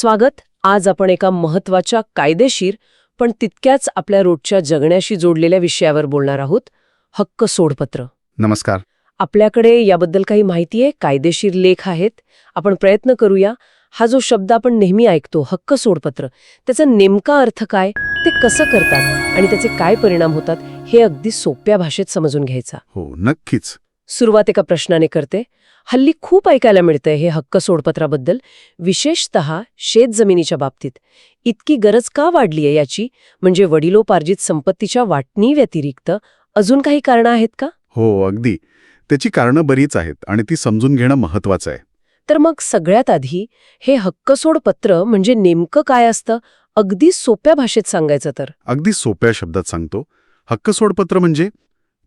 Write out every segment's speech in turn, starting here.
स्वागत. आज आपण एका महत्त्वाच्या कायदेशीर पण तितक्याच आपल्या रोजच्या जगण्याशी जोडलेल्या विषयावर बोलणार आहोत हक्क सोडपत्र. नमस्कार. आपल्याकडे याबद्दल काही माहिती आहे कायदेशीर लेख आहेत. आपण प्रयत्न करूया. हा जो शब्द आपण नेहमी ऐकतो हक्क सोडपत्र त्याचा नेमका अर्थ काय ते कसं करतात आणि त्याचे काय परिणाम होतात हे अगदी सोप्या भाषेत समजून घ्यायचा. हो नक्कीच. सुरुवात एका प्रश्नाने करते. हल्ली खूप ऐकायला मिळतंय हे हक्क सोडपत्राबद्दल विशेषतः शेतजमिनीच्या बाबतीत. इतकी गरज का वाढली आहे याची? म्हणजे वडिलोपार्जित संपत्तीच्या वाटणी व्यतिरिक्त अजून काही कारणं आहेत का? हो अगदी. त्याची कारणं बरीच आहेत आणि ती समजून घेणं महत्वाचं आहे. तर मग सगळ्यात आधी हे हक्कसोड पत्र म्हणजे नेमकं काय असतं? अगदी सोप्या भाषेत सांगायचं तर. अगदी सोप्या शब्दात सांगतो. हक्क सोडपत्र म्हणजे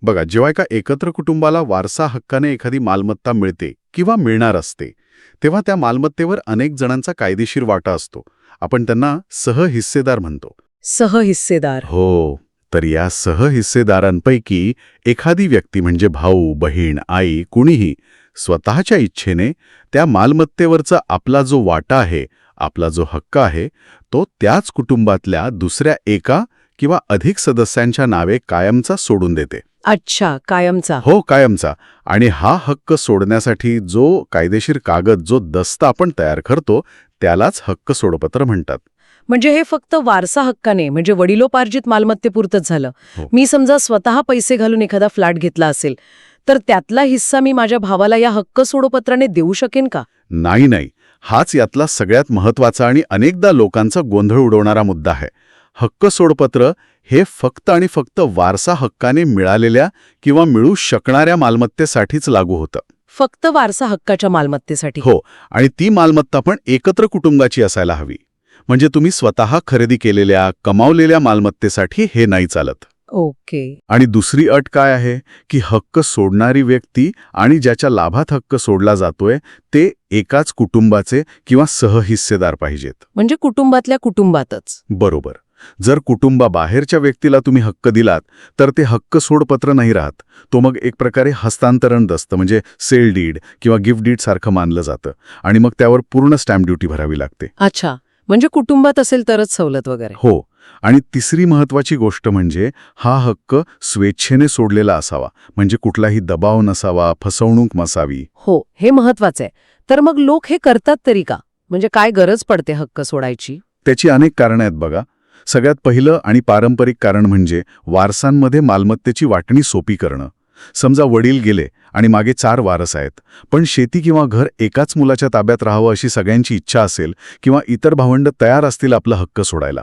बघा जेव्हा एका एकत्र कुटुंबाला वारसा हक्काने एखादी मालमत्ता मिळते किंवा मिळणार असते तेव्हा त्या मालमत्तेवर अनेक जणांचा कायदेशीर वाटा असतो. आपण त्यांना सहहिस्सेदार म्हणतो. सहहिस्सेदार हो तर या सहहिस्सेदारांपैकी एखादी व्यक्ती म्हणजे भाऊ बहीण आई कुणीही स्वतःच्या इच्छेने त्या मालमत्तेवरचा आपला जो वाटा आहे आपला जो हक्क आहे तो त्याच कुटुंबातल्या दुसऱ्या एका किंवा अधिक सदस्यांच्या नावे कायमचा सोडून देते. अच्छा कायमचा. हो कायमचा. आणि हा हक्क सोडण्यासाठी जो कायदेशीर कागद जो दस्त आपण तयार करतो त्यालाच हक्क सोडपत्र म्हणतात. म्हणजे हे फक्त वारसा हक्काने म्हणजे वडिलोपार्जित मालमत्तेपुरतंच झालं. हो. मी समजा स्वतः पैसे घालून एखादा फ्लॅट घेतला असेल तर त्यातला हिस्सा मी माझ्या भावाला या हक्क सोडोपत्राने देऊ शकेन का? नाही नाही. हाच यातला सगळ्यात महत्त्वाचा आणि अनेकदा लोकांचा गोंधळ उडवणारा मुद्दा आहे. हक्क सोडपत्र हे फक्त आणि फक्त वारसा हक्काने मिळालेल्या किंवा मिळू शकणाऱ्या मालमत्तेसाठीच लागू होतं. फक्त वारसा हक्काच्या मालमत्तेसाठी. हो आणि ती मालमत्ता पण एकत्र कुटुंबाची असायला हवी. म्हणजे तुम्ही स्वतः खरेदी केलेल्या कमावलेल्या मालमत्तेसाठी हे नाही चालत. ओके. आणि दुसरी अट काय आहे? की हक्क सोडणारी व्यक्ती आणि ज्याच्या लाभात हक्क सोडला जातोय ते एकाच कुटुंबाचे किंवा सहहिस्सेदार पाहिजेत. म्हणजे कुटुंबातल्या कुटुंबातच. बरोबर. जर कुटुंबाबाहेरच्या व्यक्तीला तुम्ही हक्क दिलात तर ते हक्क सोडपत्र नाही राहत. तो मग एक प्रकारे हस्तांतरण दस्त म्हणजे सेल डीड किंवा गिफ्ट डीड सारखं मानलं जातं आणि मग त्यावर पूर्ण स्टॅम्प ड्युटी भरावी लागते. अच्छा. म्हणजे कुटुंबात असेल तरच सवलत वगैरे. हो. आणि तिसरी महत्वाची गोष्ट म्हणजे हा हक्क स्वेच्छेने सोडलेला असावा. म्हणजे कुठलाही दबाव नसावा फसवणूक नसावी. हो हे महत्वाचं आहे. तर मग लोक हे करतात तरी का? म्हणजे काय गरज पडते हक्क सोडायची? त्याची अनेक कारणं आहेत बघा. सगळ्यात पहिलं आणि पारंपरिक कारण म्हणजे वारसांमध्ये मालमत्तेची वाटणी सोपी करणं. समजा वडील गेले आणि मागे चार वारस आहेत पण शेती किंवा घर एकाच मुलाच्या ताब्यात राहावं अशी सगळ्यांची इच्छा असेल किंवा इतर भावंड तयार असतील आपला हक्क सोडायला.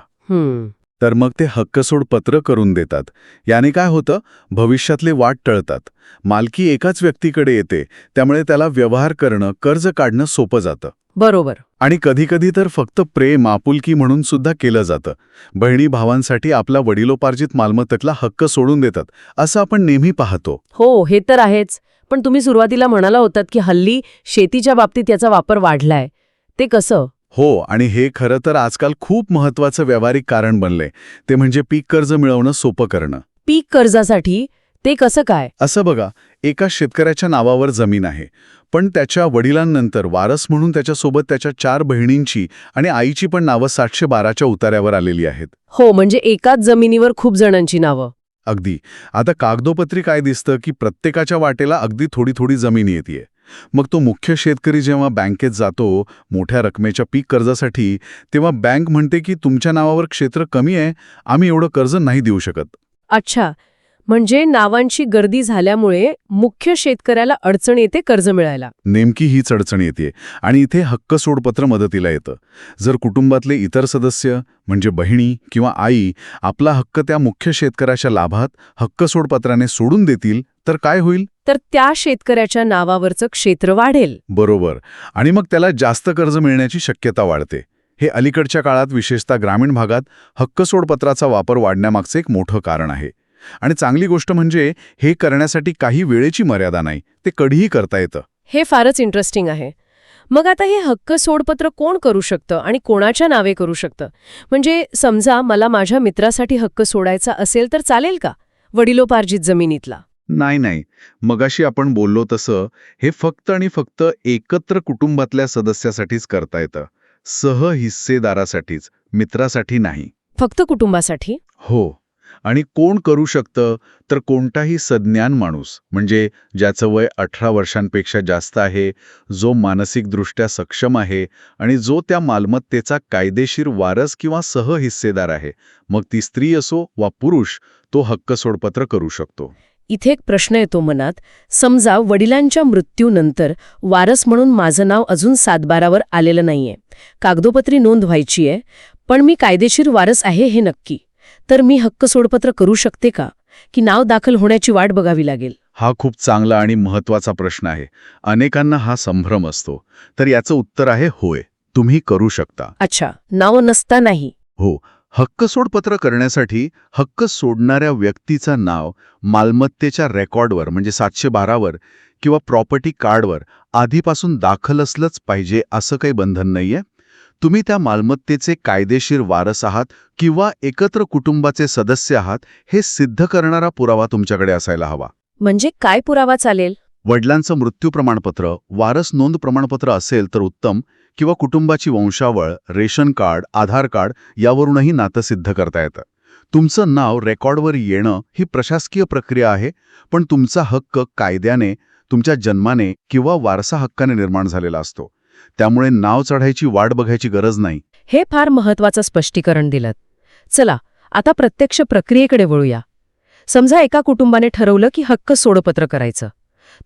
तर मग ते हक्कसोड पत्र करून देतात. याने काय होतं? भविष्यातले वाट टळतात. मालकी एकाच व्यक्तीकडे येते त्यामुळे त्याला व्यवहार करणं कर्ज काढणं सोपं जातं. बरोबर. आणि कधीकधी तर फक्त प्रेम आपुलकी म्हणून सुद्धा केलं जातं. बहिणी भावांसाठी आपला वडिलोपार्जित मालमत्तेतला हक्क सोडून देतात असं आपण नेहमी पाहतो. हो हे तर आहेच. पण तुम्ही सुरुवातीला म्हणाला होतात की हल्ली शेतीच्या बाबतीत याचा वापर वाढलाय. ते कसं? हो आणि हे खरं तर आजकाल खूप महत्वाचं व्यावहारिक कारण बनलंय. ते म्हणजे पीक कर्ज मिळवणं सोपं करणं. पीक कर्जासाठी? ते कसं काय? असं बघा एका शेतकऱ्याच्या नावावर जमीन आहे. पण त्याच्या वडिलांनंतर वारस म्हणून त्याच्यासोबत त्याच्या चार बहिणींची आणि आईची पण नावं सातशे बाराच्या उतार्यावर आलेली आहेत. हो म्हणजे एकाच जमिनीवर खूप जणांची नावं. अगदी. आता कागदोपत्री काय दिसतं की प्रत्येकाच्या वाटेला अगदी थोडी थोडी जमीन येते मग तो मुख्य शेतकरी जेव्हा बँकेत जातो मोठ्या रकमेच्या पीक कर्जासाठी तेव्हा बँक म्हणते की तुमच्या नावावर क्षेत्र कमी आहे आम्ही एवढं कर्ज नाही देऊ शकत. अच्छा. म्हणजे नावांची गर्दी झाल्यामुळे मुख्य शेतकऱ्याला अडचण येते कर्ज मिळायला. नेमकी हीच अडचण येते आणि इथे हक्क सोडपत्र मदतीला येतं. जर कुटुंबातले इतर सदस्य म्हणजे बहिणी किंवा आई आपला हक्क त्या मुख्य शेतकऱ्याच्या लाभात हक्क सोडपत्राने सोडून देतील तर काय होईल? तर त्या शेतकऱ्याच्या नावावरचं क्षेत्र वाढेल. बरोबर. आणि मग त्याला जास्त कर्ज मिळण्याची शक्यता वाढते. हे अलीकडच्या काळात विशेषतः ग्रामीण भागात हक्क सोडपत्राचा वापर वाढण्यामागचं एक मोठं कारण आहे. आणि चांगली गोष्ट म्हणजे हे करण्यासाठी काही वेळेची मर्यादा नाही ते कधीही करता येतं. हे फारच इंटरेस्टिंग आहे. मग आता हे हक्क सोडपत्र कोण करू शकतं आणि कोणाच्या नावे करू शकतं? म्हणजे समजा मला माझ्या मित्रासाठी हक्क सोडायचा असेल तर चालेल का? वडिलोपार्जित जमिनीतला. नाही नाही. मगाशी आपण बोललो तसं हे फक्त आणि फक्त एकत्र कुटुंबातल्या सदस्यासाठीच करता येतं. सहहिस्सेदारासाठीच मित्रासाठी नाही. फक्त कुटुंबासाठी? हो. आणि कोण करू शकतं? तर कोणताही सज्ञान माणूस म्हणजे ज्याचं वय अठरा वर्षांपेक्षा जास्त आहे जो मानसिकदृष्ट्या सक्षम आहे आणि जो त्या मालमत्तेचा कायदेशीर वारस किंवा सहहिस्सेदार आहे. मग ती स्त्री असो वा पुरुष तो हक्क सोडपत्र करू शकतो. इथे एक प्रश्न येतो मनात. समजा वडिलांच्या मृत्यूनंतर वारस म्हणून माझं नाव अजून सातबारावर आलेलं नाहीये. कागदोपत्री नोंद व्हायची आहे पण मी कायदेशीर वारस आहे हे नक्की. तर मी हक्क सोडपत्र करू शकते का? की नाव दाखल होण्याची वाट बघावी लागेल? हा खूप चांगला आणि महत्त्वाचा प्रश्न आहे. अनेकांना हा संभ्रम असतो. तर याचं उत्तर आहे होय. तुम्ही करू शकता. अच्छा नाव नसता नाही हो. हक्क सोडपत्र करण्यासाठी हक्क सोडणाऱ्या व्यक्तीचं नाव मालमत्तेच्या रेकॉर्डवर म्हणजे सातशे बारावर किंवा प्रॉपर्टी कार्डवर आधीपासून दाखल असलंच पाहिजे असं काही बंधन नाहीये? तुम्ही त्या मालमत्तेचे कायदेशीर वारस आहात किंवा एकत्र कुटुंबाचे सदस्य आहात हे सिद्ध करणारा पुरावा तुमच्याकडे असायला हवा. म्हणजे काय पुरावा चालेल? वडिलांचं मृत्यू प्रमाणपत्र वारस नोंद प्रमाणपत्र असेल तर उत्तम किंवा कुटुंबाची वंशावळ रेशन कार्ड आधार कार्ड यावरूनही नातं सिद्ध करता येतं. तुमचं नाव रेकॉर्डवर येणं ही प्रशासकीय प्रक्रिया आहे पण तुमचा हक्क कायद्याने तुमच्या जन्माने किंवा वारसा हक्काने निर्माण झालेला असतो. त्यामुळे नाव चढायची वाट बघायची गरज नाही. हे फार महत्वाचं स्पष्टीकरण दिलं चला आता प्रत्यक्ष प्रक्रियेकडे वळूया. समजा एका कुटुंबाने ठरवलं की हक्क सोडपत्र करायचं.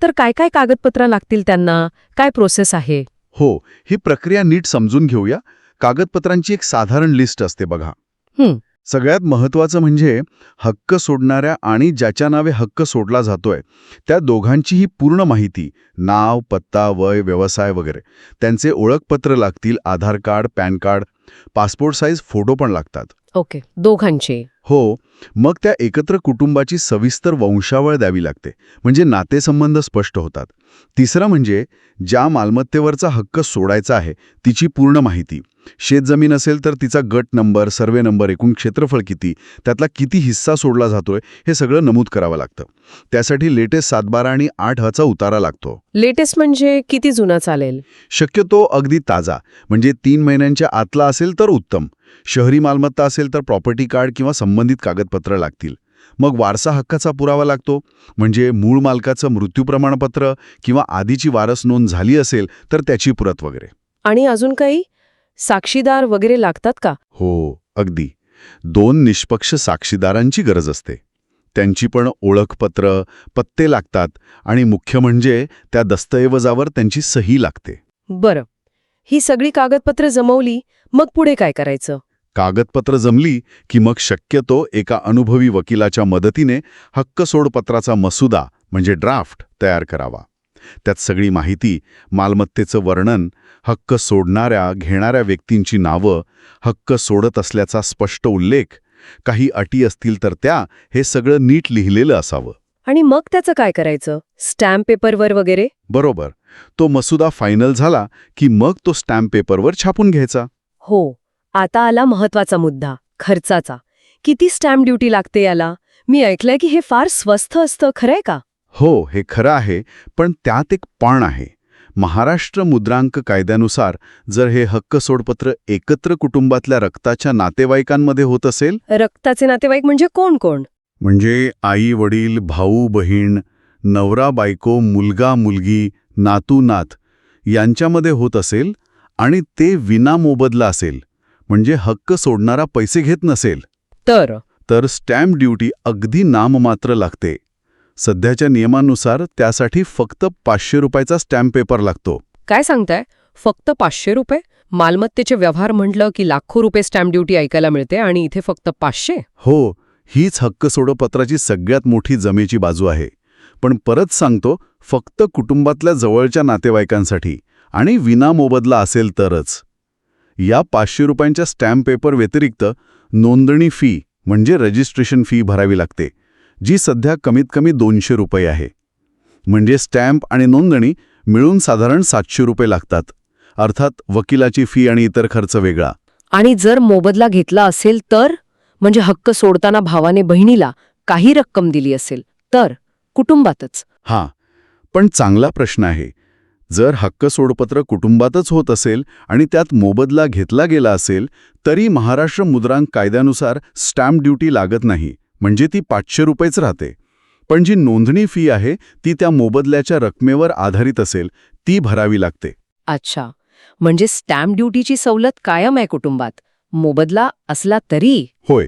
तर काय काय कागदपत्र लागतील त्यांना? काय प्रोसेस आहे? हो ही प्रक्रिया नीट समजून घेऊया. कागदपत्रांची एक साधारण लिस्ट असते बघा. हं. सगळ्यात महत्वाचं म्हणजे हक्क सोडणाऱ्या आणि ज्याच्या नावे हक्क सोडला जातोय त्या दोघांचीही पूर्ण माहिती नाव पत्ता वय व्यवसाय वगैरे. त्यांचे ओळखपत्र लागतील Aadhaar card PAN card passport size photo पण लागतात. ओके दोघांचे. हो मग त्या एकत्र कुटुंबाची सविस्तर वंशावळ द्यावी लागते म्हणजे नातेसंबंध स्पष्ट होतात. तिसरं म्हणजे ज्या मालमत्तेवरचा हक्क सोडायचा आहे तिची पूर्ण माहिती. शेतजमीन असेल तर तिचा गट नंबर सर्वे नंबर एकूण क्षेत्रफळ किती त्यातला किती हिस्सा सोडला जातोय हे सगळं नमूद करावं लागतं. त्यासाठी लेटेस्ट सातबारा आणि आठ हचा उतारा लागतो. लेटेस्ट म्हणजे किती जुना चालेल? शक्यतो अगदी ताजा म्हणजे तीन महिन्यांच्या आतला असेल तर उत्तम. शहरी मालमत्ता असेल तर प्रॉपर्टी कार्ड किंवा संबंधित कागदपत्र लागतील. मग वारसा हक्काचा पुरावा लागतो म्हणजे मूळ मालकाचं मृत्यू प्रमाणपत्र किंवा आधीची वारस नोंद झाली असेल तर त्याची पुरत वगैरे. आणि अजून काही? साक्षीदार वगैरे लागतात का? हो अगदी. दोन निष्पक्ष साक्षीदारांची गरज असते. त्यांची पण ओळखपत्र पत्ते लागतात आणि मुख्य म्हणजे त्या दस्तऐवजावर त्यांची सही लागते. बरं. ही सगळी कागदपत्र जमवली मग पुढे काय करायचं? कागदपत्र जमली की मग शक्यतो एका अनुभवी वकिलाच्या मदतीने हक्क सोडपत्राचा मसुदा म्हणजे ड्राफ्ट तयार करावा. त्यात सगळी माहिती मालमत्तेचं वर्णन हक्क सोडणाऱ्या घेणाऱ्या व्यक्तींची नावं हक्क सोडत असल्याचा स्पष्ट उल्लेख काही अटी असतील तर त्या हे सगळं नीट लिहिलेलं असावं. आणि मग त्याचं काय करायचं? स्टॅम्प पेपरवर वगैरे? बरोबर. तो मसुदा फायनल झाला की मग तो स्टॅम्प पेपरवर छापून घ्यायचा. हो. आता आला महत्त्वाचा मुद्दा खर्चाचा. किती स्टॅम्प ड्युटी लागते याला? मी ऐकलंय की हे फार स्वस्त असतं खरंय का? हो हे खरं आहे पण त्यात एक पण आहे. महाराष्ट्र मुद्रांक कायद्यानुसार जर हे हक्क सोडपत्र एकत्र कुटुंबातल्या रक्ताच्या नातेवाईकांमध्ये होत असेल? रक्ताचे नातेवाईक म्हणजे कोण कोण? म्हणजे आई वडील भाऊ बहीण नवरा बायको मुलगा मुलगी नातू नात यांच्यामध्ये होत असेल आणि ते विनामोबदला असेल. म्हणजे हक्क सोडणारा पैसे घेत नसेल. तर? तर स्टॅम्प ड्युटी अगदी नाममात्र लागते. सध्याच्या नियमानुसार त्यासाठी फक्त पाचशे रुपयाचा स्टॅम्प पेपर लागतो. काय सांगताय? फक्त पाचशे रुपये? मालमत्तेचे व्यवहार म्हटलं की लाखो रुपये स्टॅम्प ड्युटी ऐकायला मिळते आणि इथे फक्त पाचशे? हो हीच हक्क सोडपत्राची सगळ्यात मोठी जमेची बाजू आहे. पण परत सांगतो फक्त कुटुंबातल्या जवळच्या नातेवाईकांसाठी आणि विनामोबदला असेल तरच. या पाचशे रुपयांच्या स्टॅम्प पेपर व्यतिरिक्त नोंदणी फी म्हणजे रजिस्ट्रेशन फी भरावी लागते. जी सध्या कमीत कमी दोनशे रुपये आहे. म्हणजे स्टॅम्प आणि नोंदणी मिळून साधारण सातशे रुपये लागतात. अर्थात वकिलाची फी आणि इतर खर्च वेगळा. आणि जर मोबदला घेतला असेल तर? म्हणजे हक्क सोडताना भावाने बहिणीला काही रक्कम दिली असेल तर? कुटुंबातच. हां पण चांगला प्रश्न आहे. जर हक्क सोडपत्र कुटुंबातच होत असेल आणि त्यात मोबदला घेतला गेला असेल तरी महाराष्ट्र मुद्रांक कायद्यानुसार स्टॅम्प ड्युटी लागत नाही. म्हणजे ती पाचशे रुपयेच राहते. पण जी नोंदणी फी आहे ती त्या मोबदल्याच्या रकमेवर आधारित असेल ती भरावी लागते. अच्छा. म्हणजे स्टॅम्प ड्युटीची सवलत कायम आहे कुटुंबात. मोबदला असला तरी? होय.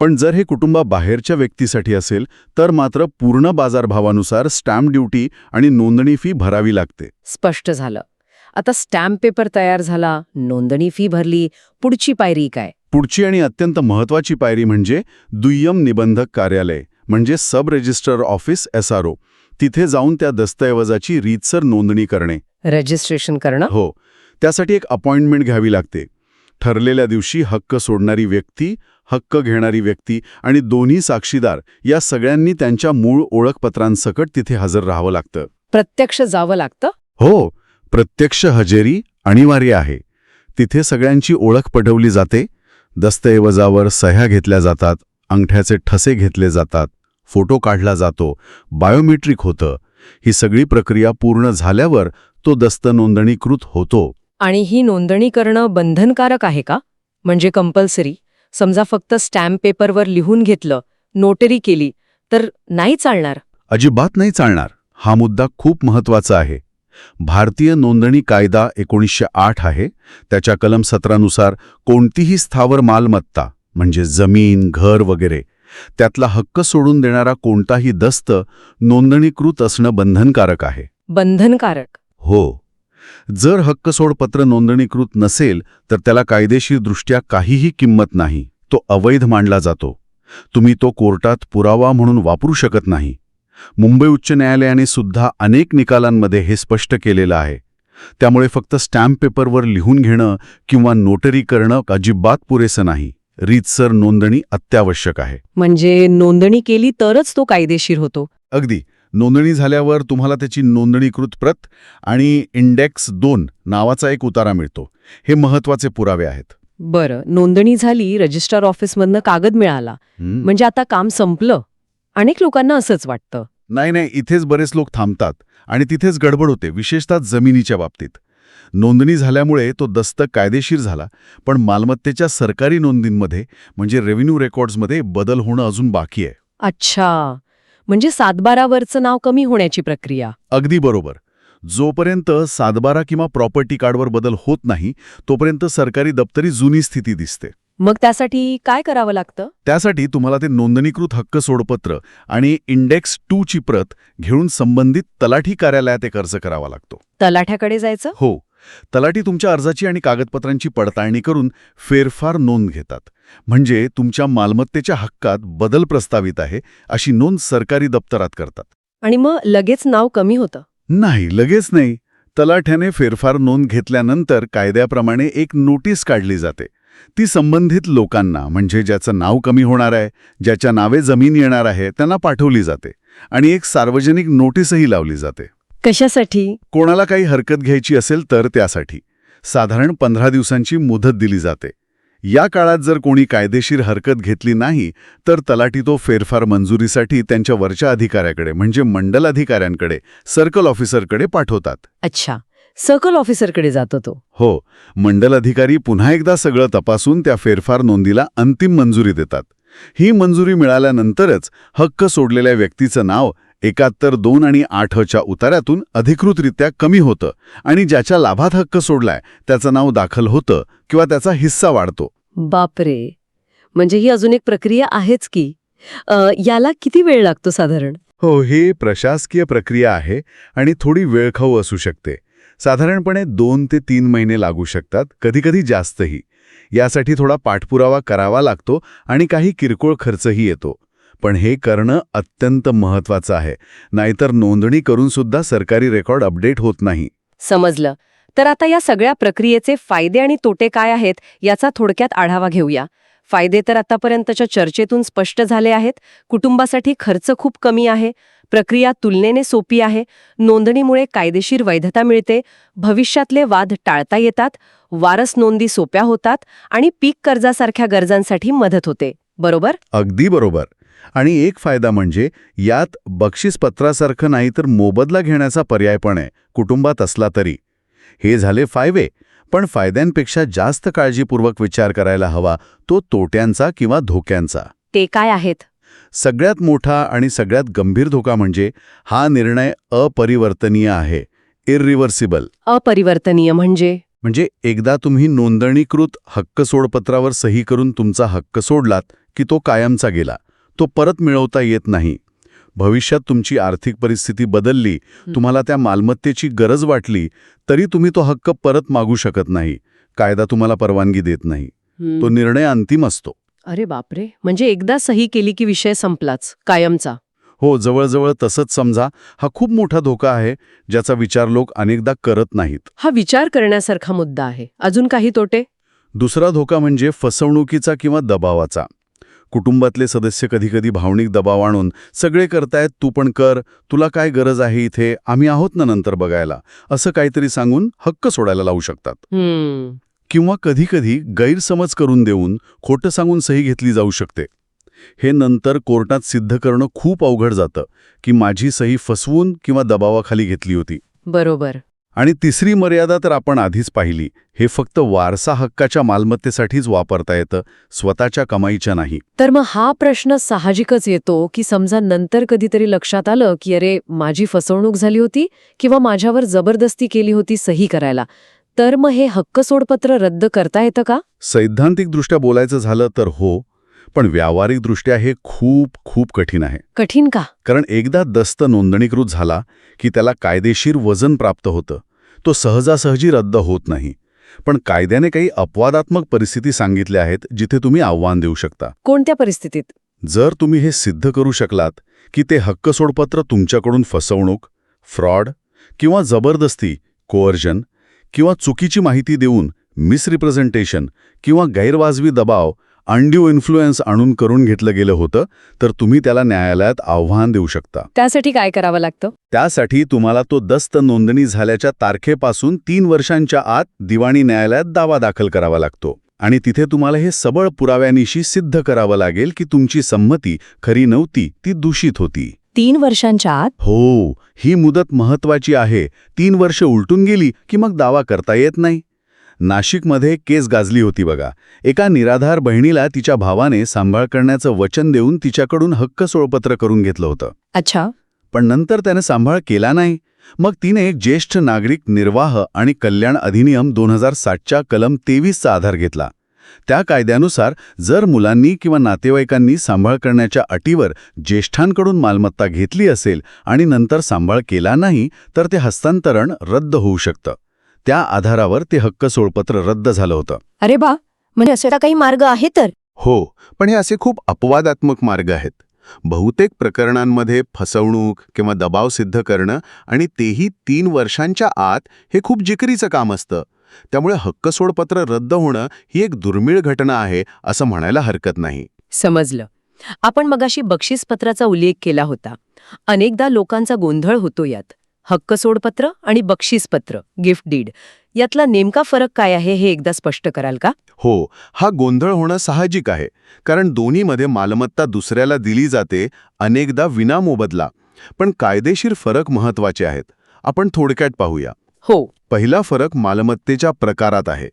पण जर हे कुटुंबाबाहेरच्या व्यक्तीसाठी असेल तर मात्र पूर्ण बाजारभावानुसार स्टॅम्प ड्युटी आणि नोंदणी फी भरावी लागते. स्पष्ट झालं. आता स्टॅम्प पेपर तयार झाला नोंदणी फी भरली पुढची पायरी काय? पुढची आणि अत्यंत महत्वाची पायरी म्हणजे दुय्यम निबंधक कार्यालय म्हणजे सब रजिस्टर ऑफिस एसआरओ. तिथे जाऊन त्या दस्तऐवजाची रीतसर नोंदणी करणे. रजिस्ट्रेशन करणं? हो. त्यासाठी एक अपॉइंटमेंट घ्यावी लागते. ठरलेल्या दिवशी हक्क सोडणारी व्यक्ती हक्क घेणारी व्यक्ती आणि दोन्ही साक्षीदार या सगळ्यांनी त्यांच्या मूळ ओळखपत्रांसकट तिथे हजर राहावं लागतं. प्रत्यक्ष जावं लागतं? हो. प्रत्यक्ष हजेरी अनिवार्य आहे. तिथे सगळ्यांची ओळख पटवली जाते. दस्तऐवजावर सह्या घेतल्या जातात. अंगठ्याचे ठसे घेतले जातात. फोटो काढला जातो. बायोमेट्रिक होतं. ही सगळी प्रक्रिया पूर्ण झाल्यावर तो दस्त नोंदणीकृत होतो. आणि ही नोंदणी करणं बंधनकारक आहे का? म्हणजे कंपल्सरी. समजा फक्त स्टॅम्प पेपरवर लिहून घेतलं नोटरी केली तर नाही चालणार. अजिबात नाही चालणार. हा मुद्दा खूप महत्त्वाचा आहे. भारतीय नोंदणी कायदा एकोणीसशे आठ आहे. त्याच्या कलम सतरानुसार कोणतीही स्थावर मालमत्ता म्हणजे जमीन घर वगैरे त्यातला हक्क सोडून देणारा कोणताही दस्त नोंदणीकृत असणं बंधनकारक आहे. बंधनकारक. हो. जर हक्क सोडपत्र नोंदणीकृत नसेल तर त्याला कायदेशीरदृष्ट्या काहीही किंमत नाही. तो अवैध मानला जातो. तुम्ही तो कोर्टात पुरावा म्हणून वापरू शकत नाही. मुंबई उच्च न्यायालयाने सुद्धा अनेक निकालांमध्ये हे स्पष्ट केलेलं आहे. त्यामुळे फक्त स्टॅम्प पेपरवर लिहून घेणं किंवा नोटरी करणं अजिबात पुरेसं नाही. रीतसर नोंदणी अत्यावश्यक आहे. म्हणजे नोंदणी केली तरच तो कायदेशीर होतो. अगदी. नोंदणी झाल्यावर तुम्हाला त्याची नोंदणीकृत प्रत आणि इंडेक्स दोन नावाचा एक उतारा मिळतो. हे महत्त्वाचे पुरावे आहेत. बरं. नोंदणी झाली रजिस्टर ऑफिसमधनं कागद मिळाला? म्हणजे आता काम संपलं. अनेक लोकांना असंच वाटतं. नाही नाही इथेच बरेच लोक थांबतात आणि तिथेच गडबड होते विशेषतः जमिनीच्या बाबतीत. नोंदणी झाल्यामुळे तो दस्त कायदेशीर झाला पण मालमत्तेच्या सरकारी नोंदींमध्ये म्हणजे रेव्हेन्यू रेकॉर्ड्समध्ये बदल होणं अजून बाकी आहे. अच्छा. म्हणजे सातबारावरचं नाव कमी होण्याची प्रक्रिया. अगदी बरोबर. जोपर्यंत सातबारा किंवा प्रॉपर्टी कार्डवर बदल होत नाही तोपर्यंत सरकारी दप्तरी जुनी स्थिती दिसते. मग त्यासाठी काय करावं लागतं? त्यासाठी तुम्हाला ते नोंदणीकृत हक्क सोडपत्र आणि इंडेक्स टू ची प्रत घेऊन संबंधित तलाठी कार्यालयात एक अर्ज करावा लागतो. तलाठ्याकडे जायचं? हो. तलाठी तुमच्या अर्जाची आणि कागदपत्रांची पडताळणी करून फेरफार नोंद घेतात. म्हणजे तुमच्या मालमत्तेच्या हक्कात बदल प्रस्तावित आहे अशी नोंद सरकारी दप्तरात करतात. आणि मग लगेच नाव कमी होतं? नाही लगेच नाही. तलाठ्याने फेरफार नोंद घेतल्यानंतर कायद्याप्रमाणे एक नोटीस काढली जाते. ती संबंधित लोकांना म्हणजे ज्याचं नाव कमी होणार आहे ज्याच्या नावे जमीन येणार आहे त्यांना पाठवली जाते आणि एक सार्वजनिक नोटीसही लावली जाते. कशासाठी? कोणाला काही हरकत घ्यायची असेल तर त्यासाठी. साधारण पंधरा दिवसांची मुदत दिली जाते. या काळात जर कोणी कायदेशीर हरकत घेतली नाही तर तलाठी तो फेरफार मंजुरीसाठी त्यांच्या वरच्या अधिकाऱ्याकडे म्हणजे मंडल अधिकाऱ्यांकडे सर्कल ऑफिसरकडे पाठवतात. अच्छा. सर्कल ऑफिसरकडे जातो तो हो मंडल अधिकारी पुन्हा एकदा सगळं तपासून त्या फेरफार नोंदीला अंतिम मंजुरी देतात. ही मंजुरी मिळाल्यानंतरच हक्क सोडलेल्या व्यक्तीचं नाव एकाहत्तर दोन आणि आठच्या उतार्यातून अधिकृतरित्या कमी होतं आणि ज्याच्या लाभात हक्क सोडलाय त्याचं नाव दाखल होतं किंवा त्याचा हिस्सा वाढतो. बापरे! म्हणजे ही अजून एक प्रक्रिया आहेच की? अ, याला किती वेळ लागतो साधारण? हो ही प्रशासकीय प्रक्रिया आहे आणि थोडी वेळखाऊ असू शकते. साधारणपणे दोन ते तीन महिने लागू शकतात कधीकधी जास्तही. यासाठी थोडा पाठपुरावा करावा लागतो आणि काही किरकोळ खर्चही येतो. पण हे करणं अत्यंत महत्वाचं आहे. नाहीतर नोंदणी करून सुद्धा सरकारी रेकॉर्ड अपडेट होत नाही. समजलं. तर आता या सगळ्या प्रक्रियेचे फायदे आणि तोटे काय आहेत याचा थोडक्यात आढावा घेऊया. फायदे तर आतापर्यंतच्या चर्चेतून स्पष्ट झाले आहेत. कुटुंबासाठी खर्च खूप कमी आहे. प्रक्रिया तुलनेने सोपी आहे. नोंदणीमुळे कायदेशीर वैधता मिळते. भविष्यातले वाद टाळता येतात. वारस नोंदी सोप्या होतात आणि पीक कर्जासारख्या गरजांसाठी मदत होते. बरोबर? अगदी बरोबर. आणि एक फायदा म्हणजे यात बक्षीसपत्रासारखं नाही तर मोबदला घेण्याचा पर्याय पण आहे. कुटुंबात असला तरी. हे झाले फायवे पण फायद्यांपेक्षा जास्त काळजीपूर्वक विचार करायला हवा तो तोट्यांचा किंवा धोक्यांचा. ते काय आहेत? सगळ्यात मोठा आणि सगळ्यात गंभीर धोका म्हणजे हा निर्णय अपरिवर्तनीय आहे इरिव्हर्सिबल अपरिवर्तनीय म्हणजे? म्हणजे एकदा तुम्ही नोंदणीकृत हक्क सोडपत्रावर सही करून तुमचा हक्क सोडलात की तो कायमचा गेला तो परत मिळवता येत नाही. भविष्यात तुमची आर्थिक परिस्थिती बदलली तुम्हाला त्या मालमत्तेची गरज वाटली तरी तुम्ही तो हक्क परत मागू शकत नाही. कायदा तुम्हाला परवानगी देत नाही. तो निर्णय अंतिम असतो. अरे बापरे! म्हणजे एकदा सही केली की विषय संपलाच कायमचा. हो जवळजवळ तसंच समजा हा खूप मोठा धोका आहे ज्याचा विचार लोक अनेकदा करत नाहीत. हा विचार करण्यासारखा मुद्दा आहे. अजून काही तोटे? दुसरा धोका म्हणजे फसवणुकीचा किंवा दबावाचा. कुटुंबातले सदस्य कधीकधी भावनिक दबाव आणून सगळे करतायत तू पण कर तुला काय गरज आहे इथे? आम्ही आहोत ना नंतर बघायला. असं काहीतरी सांगून हक्क सोडायला लावू शकतात. किंवा कधीकधी गैरसमज करून देऊन खोटं सांगून सही घेतली जाऊ शकते. हे नंतर कोर्टात सिद्ध करणं खूप अवघड जातं की माझी सही फसवून किंवा दबावाखाली घेतली होती. बरोबर. आणि तिसरी मर्यादा तर आपण आधीच पाहिली. हे फक्त वारसा हक्काच्या मालमत्तेसाठीच वापरता येतं स्वतःच्या कमाईच्या नाही. तर मग हा प्रश्न साहजिकच येतो की समजा नंतर कधीतरी लक्षात आलं की अरे माझी फसवणूक झाली होती किंवा माझ्यावर जबरदस्ती केली होती सही करायला. तर मग हे हक्क सोडपत्र रद्द करता येतं का? सैद्धांतिकदृष्ट्या बोलायचं झालं तर हो पण व्यावहारिकदृष्ट्या हे खूप खूप कठीण आहे. कठीण का? कारण एकदा दस्त नोंदणीकृत झाला की त्याला कायदेशीर वजन प्राप्त होतं. तो सहजासहजी रद्द होत नाही. पण कायद्याने काही अपवादात्मक परिस्थिती सांगितल्या आहेत जिथे तुम्ही आव्हान देऊ शकता. कोणत्या परिस्थितीत? जर तुम्ही हे सिद्ध करू शकलात की ते हक्क सोडपत्र तुमच्याकडून फसवणूक फ्रॉड किंवा जबरदस्ती कोअर्जन किंवा चुकीची माहिती देऊन मिसरिप्रेझेंटेशन किंवा गैरवाजवी दबाव अनड्यू इन्फ्लुएन्स आणून करून घेतलं गेलं होतं तर तुम्ही त्याला न्यायालयात आव्हान देऊ शकता. त्यासाठी काय करावं लागतं? त्यासाठी तुम्हाला तो दस्त नोंदणी झाल्याच्या तारखेपासून तीन वर्षांच्या आत दिवाणी न्यायालयात दावा दाखल करावा लागतो. आणि तिथे तुम्हाला हे सबळ पुराव्यानिशी सिद्ध करावं लागेल की तुमची संमती खरी नव्हती ती दूषित होती. तीन वर्षांच्या आत? हो ही मुदत महत्वाची आहे. तीन वर्ष उलटून गेली की मग दावा करता येत नाही. नाशिकमध्ये केस गाजली होती बघा. एका निराधार बहिणीला तिच्या भावाने सांभाळ करण्याचं वचन देऊन तिच्याकडून हक्क सोळपत्र करून घेतलं होतं. अच्छा. पण नंतर त्याने सांभाळ केला नाही. मग तिने एक ज्येष्ठ नागरिक निर्वाह आणि कल्याण अधिनियम दोन हजार सातच्या कलम तेवीसचा आधार घेतला. त्या कायद्यानुसार जर मुलांनी किंवा नातेवाईकांनी सांभाळ करण्याच्या अटीवर ज्येष्ठांकडून मालमत्ता घेतली असेल आणि नंतर सांभाळ केला नाही तर ते हस्तांतरण रद्द होऊ शकतं. त्या आधारावर ते हक्क सोळपत्र रद्द झालं होतं. अरे बा म्हणजे असे काही मार्ग आहे तर? हो पण हे असे खूप अपवादात्मक मार्ग आहेत. बहुतेक प्रकरणांमध्ये फसवणूक किंवा दबाव सिद्ध करणं आणि तेही तीन वर्षांच्या आत हे खूप जिकरीचं काम असतं. त्यामुळे हक्क सोडपत्र रद्द होणं ही एक दुर्मिळ घटना आहे असं म्हणायला हरकत नाही. समजलं. आपण मगाशी बक्षीसपत्राचा उल्लेख केला होता. अनेकदा लोकांचा गोंधळ होतो यात. हक्क सोडपत्र आणि बक्षीसपत्र गिफ्ट डीड. यातला नेमका फरक काय आहे हे एकदा स्पष्ट कराल का? हो हा गोंधळ होणं साहजिक आहे कारण दोन्हीमध्ये मालमत्ता दुसऱ्याला दिली जाते अनेकदा विना मोबदला पण कायदेशीर फरक महत्त्वाचे आहेत. आपण थोडक्यात पाहूया. हो. पहिला फरक मालमत्तेच्या प्रकारात आहे.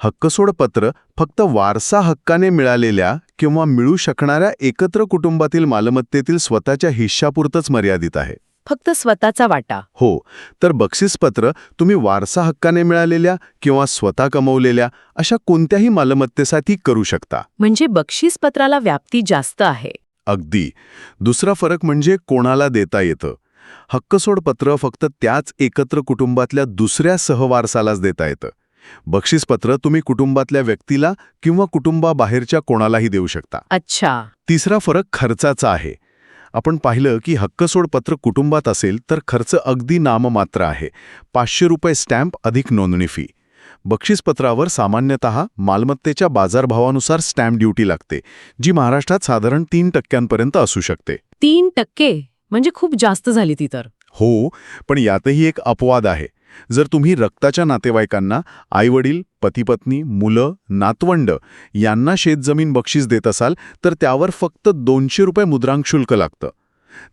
हक्कसोड पत्र फक्त वारसा हक्काने मिळालेल्या किंवा मिळू शकणाऱ्या एकत्र कुटुंबातील मालमत्तेतील स्वतःच्या हिश्शापुरतच मर्यादित आहे. फक्त स्वतःचा वाटा. हो तर बक्षीसपत्र तुम्ही वारसा हक्काने मिळालेल्या किंवा स्वतः कमवलेल्या अशा कोणत्याही मालमत्तेसाठी करू शकता. म्हणजे बक्षीसपत्राला व्याप्ती जास्त आहे. अगदी. दुसरा फरक म्हणजे कोणाला देता येतं. हक्कसोड पत्र फक्त त्याच एकत्र कुटुंबातल्या दुसऱ्या सहवारसालाच देता येतं. बक्षीसपत्र तुम्ही कुटुंबातल्या व्यक्तीला किंवा कुटुंबाबाहेरच्या कोणालाही देऊ शकता. अच्छा. तिसरा फरक खर्चाचा आहे. आपण पाहिलं की हक्कसोड पत्र कुटुंबात असेल तर खर्च अगदी नाममात्र आहे. पाचशे रुपये स्टॅम्प अधिक नोंदणी फी. बक्षीसपत्रावर सामान्यतः मालमत्तेच्या बाजारभावानुसार स्टॅम्प ड्युटी लागते जी महाराष्ट्रात साधारण तीन टक्क्यांपर्यंत असू शकते. तीन टक्के? म्हणजे खूप जास्त झाली ती तर. हो पण यातही एक अपवाद आहे. जर तुम्ही रक्ताच्या नातेवाईकांना आईवडील पतीपत्नी मुलं नातवंड यांना शेतजमीन बक्षीस देत असाल तर त्यावर फक्त दोनशे रुपये मुद्रांक शुल्क लागतं.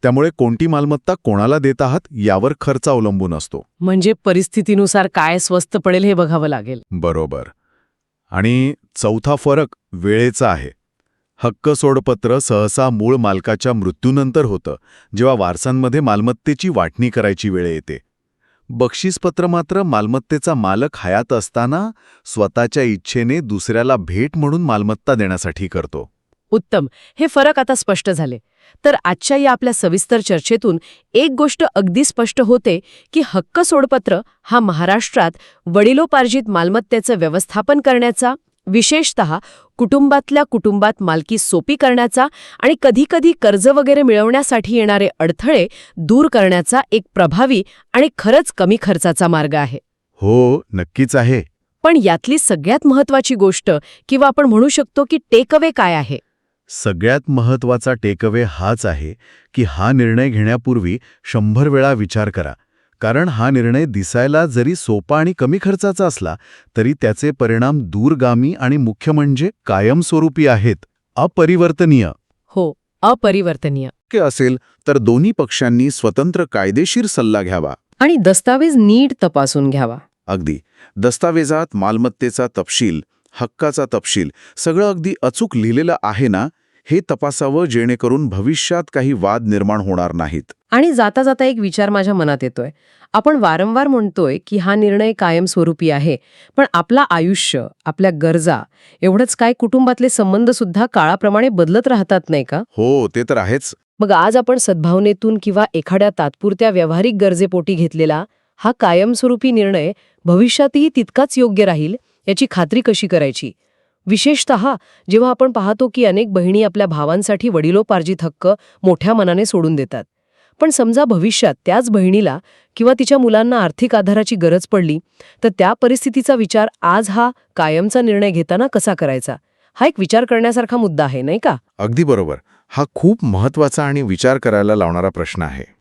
त्यामुळे कोणती मालमत्ता कोणाला देत आहात यावर खर्च अवलंबून असतो. म्हणजे परिस्थितीनुसार काय स्वस्त पडेल हे बघावं लागेल. बरोबर. आणि चौथा फरक वेळेचा आहे. हक्क सोडपत्र सहसा मूळ मालकाच्या मृत्यूनंतर होतं जेव्हा वारसांमध्ये मालमत्तेची वाटणी करायची वेळ येते. बक्षीसपत्र मात्र मालमत्तेचा मालक हयात असताना स्वतःच्या इच्छेने दुसऱ्याला भेट म्हणून मालमत्ता देण्यासाठी करतो. उत्तम. हे फरक आता स्पष्ट झाले. तर आजच्या या आपल्या सविस्तर चर्चेतून एक गोष्ट अगदी स्पष्ट होते की हक्क सोडपत्र हा महाराष्ट्रात वडिलोपार्जित मालमत्तेचं व्यवस्थापन करण्याचा विशेषत कुटुंबातल्या कुटुंबात मालकी सोपी करण्याचा आणि कधीकधी कर्ज वगैरे मिळवण्यासाठी येणारे अडथळे दूर करण्याचा एक प्रभावी आणि खरंच कमी खर्चाचा मार्ग आहे. हो नक्कीच आहे. पण यातली सगळ्यात महत्वाची गोष्ट किंवा आपण म्हणू शकतो की टेकअवे काय आहे? सगळ्यात महत्त्वाचा टेकअवे हाच आहे की हा निर्णय घेण्यापूर्वी शंभर वेळा विचार करा. कारण हा निर्णय दिसायला जरी सोपा आणि कमी खर्चाचा असला तरी त्याचे परिणाम दूरगामी आणि मुख्य म्हणजे कायमस्वरूपी आहेत अपरिवर्तनीय. हो अपरिवर्तनीय. असेल तर दोन्ही पक्षांनी स्वतंत्र कायदेशीर सल्ला घ्यावा. आणि दस्तावेज नीट तपासून घ्यावा. अगदी. दस्तावेजात मालमत्तेचा तपशील हक्काचा तपशील सगळं अगदी अचूक लिहिलेलं आहे ना हे तपासावं जेणेकरून भविष्यात काही वाद निर्माण होणार नाहीत. आणि जाता जाता एक विचार माझ्या मनात येतोय. आपण वारंवार म्हणतोय की हा निर्णय कायमस्वरूपी आहे पण आपला आयुष्य आपल्या गरजा एवढंच काय कुटुंबातले संबंध सुद्धा काळाप्रमाणे बदलत राहतात नाही का? हो ते तर आहेच. मग आज आपण सद्भावनेतून किंवा एखाद्या तात्पुरत्या व्यावहारिक गरजेपोटी घेतलेला हा कायमस्वरूपी निर्णय भविष्यातही तितकाच योग्य राहील याची खात्री कशी करायची? विशेषत जेव्हा आपण पाहतो की अनेक बहिणी आपल्या भावांसाठी वडिलोपार्जित हक्क मोठ्या मनाने सोडून देतात. पण समजा भविष्यात त्याच बहिणीला किंवा तिच्या मुलांना आर्थिक आधाराची गरज पडली तर त्या परिस्थितीचा विचार आज हा कायमचा निर्णय घेताना कसा करायचा? हा एक विचार करण्यासारखा मुद्दा आहे नाही का? अगदी बरोबर. हा खूप महत्त्वाचा आणि विचार करायला लावणारा प्रश्न आहे.